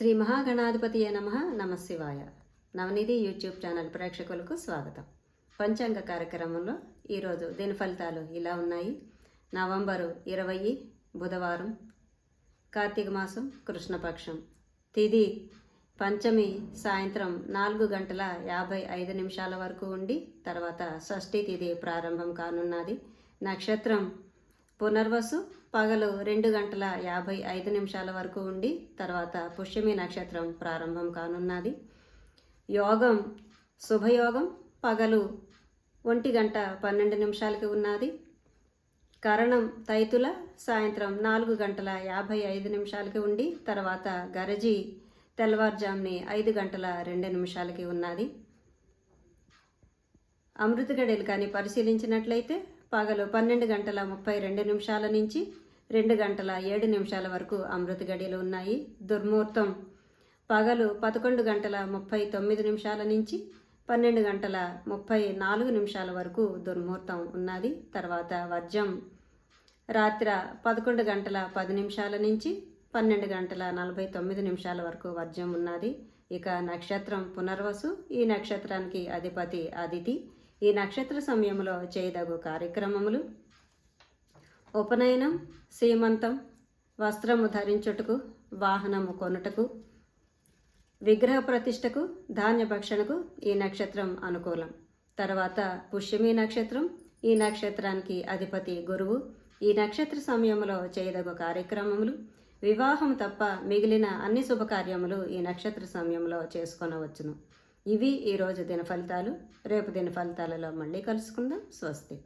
శ్రీ మహాగణాధిపతి నమ నమశివాయ. నవనిధి YouTube channel ప్రేక్షకులకు స్వాగతం. పంచాంగ కార్యక్రమంలో ఈరోజు దీని ఫలితాలు ఇలా ఉన్నాయి. నవంబరు ఇరవై బుధవారం కార్తీక మాసం కృష్ణపక్షం. తిది పంచమి సాయంత్రం నాలుగు గంటల యాభై ఐదు నిమిషాల వరకు ఉండి తర్వాత షష్ఠి తిది ప్రారంభం కానున్నది. నక్షత్రం పునర్వసు పగలు రెండు గంటల యాభై ఐదు నిమిషాల వరకు ఉండి తర్వాత పుష్యమి నక్షత్రం ప్రారంభం కానున్నది. యోగం శుభయోగం పగలు ఒంటి గంట పన్నెండు నిమిషాలకి ఉన్నది. కరణం తైతుల సాయంత్రం నాలుగు గంటల యాభై ఐదు నిమిషాలకి ఉండి తర్వాత గరజి తెల్లవారుజాముని ఐదు గంటల రెండు నిమిషాలకి ఉన్నది. అమృతగడియలు కానీ పరిశీలించినట్లయితే పగలు పన్నెండు గంటల ముప్పై రెండు నిమిషాల నుంచి రెండు గంటల ఏడు నిమిషాల వరకు అమృత గడియలు ఉన్నాయి. దుర్ముహూర్తం. పగలు పదకొండు గంటల ముప్పై తొమ్మిది నిమిషాల నుంచి పన్నెండు గంటల ముప్పై నాలుగు నిమిషాల వరకు దుర్ముహూర్తం ఉన్నది. తర్వాత వర్జం. రాత్రి పదకొండు గంటల పది నిమిషాల నుంచి పన్నెండు గంటల నలభై తొమ్మిది నిమిషాల వరకు వర్జం ఉన్నది. ఇక నక్షత్రం పునర్వసు. ఈ నక్షత్రానికి అధిపతి అదితి. ఈ నక్షత్ర సమయంలో చేయదగు కార్యక్రమములు. ఉపనయనం సీమంతం వస్త్రము ధరించుటకు వాహనము కొనుటకు విగ్రహ ప్రతిష్టకు ధాన్య భక్షణకు ఈ నక్షత్రం అనుకూలం. తర్వాత పుష్యమి నక్షత్రం ఈ నక్షత్రానికి అధిపతి గురువు. ఈ నక్షత్ర సమయంలో చేయదగు కార్యక్రమములు. వివాహం తప్ప మిగిలిన అన్ని శుభకార్యములు ఈ నక్షత్ర సమయంలో చేసుకొనవచ్చును. ఇవి ఈరోజు దిన ఫలితాలు రేపు దిన ఫలితాలలో మళ్ళీ కలుసుకుందాం. స్వస్తి.